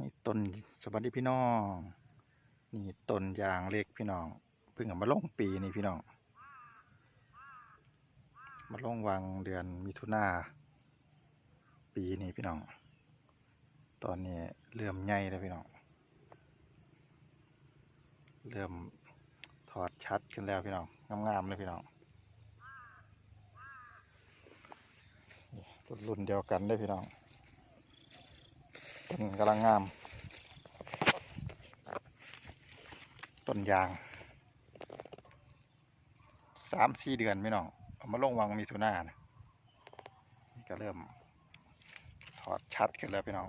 นี่ต้นสวัสดีพี่น้อง นี่ต้นยางเล็กพี่น้อง เพิ่งเอามาลงปีนี่พี่น้อง มาลงวางเดือนมิถุนาปีนี้พี่น้อง ตอนนี้เริ่มใหญ่แล้วพี่น้อง เริ่มถอดชัดขึ้นแล้วพี่น้อง งามๆเลยพี่น้องรุ่นเดียวกันได้พี่น้อง กำลังงาม ต้นยางสามสี่เดือนพี่น้องเอามาลงวางมีทุนานะนี่ก็เริ่ม ถอดชัดขึ้นแล้วพี่น้อง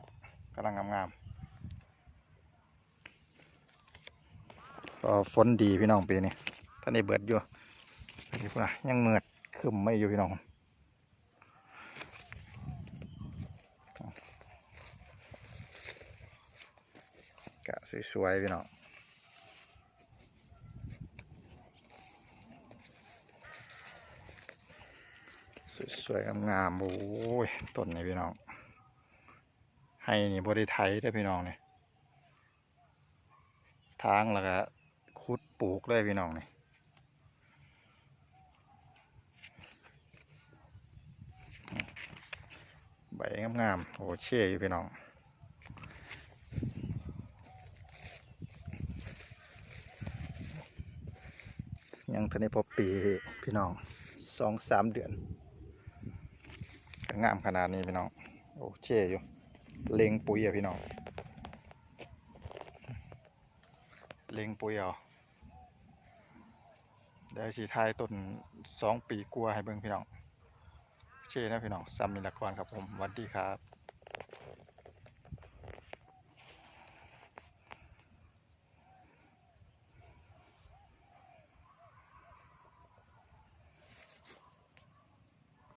กำลังงามๆก็ฝนดีพี่น้องปีนี้ท่านได้เบิดอยู่นี่พุ่นนะยังเมือดขึ้นไม่อยู่พี่น้อง กะสวยๆพี่น้องสวยๆงามๆโอ้ยต้นนี่พี่น้องให้นี่บริไทยได้พี่น้องเนี่ยทางแล้วก็คุดปลูกเลยพี่น้องนี่ใบงามๆโอ้เช่อยู่พี่น้อง ยังทันได้พอปีพี่น้องสองสามเดือนงามขนาดนี้พี่น้องโอ้เช่อยู่เล็งปุ๋ยอะพี่น้องเล็งปุ๋ยเอาเดี๋ยวสีทายต้นสองปีกลัวให้เบิ่งพี่น้องเช่นะพี่น้องซัมมิลากรครับผมสวัสดีครับ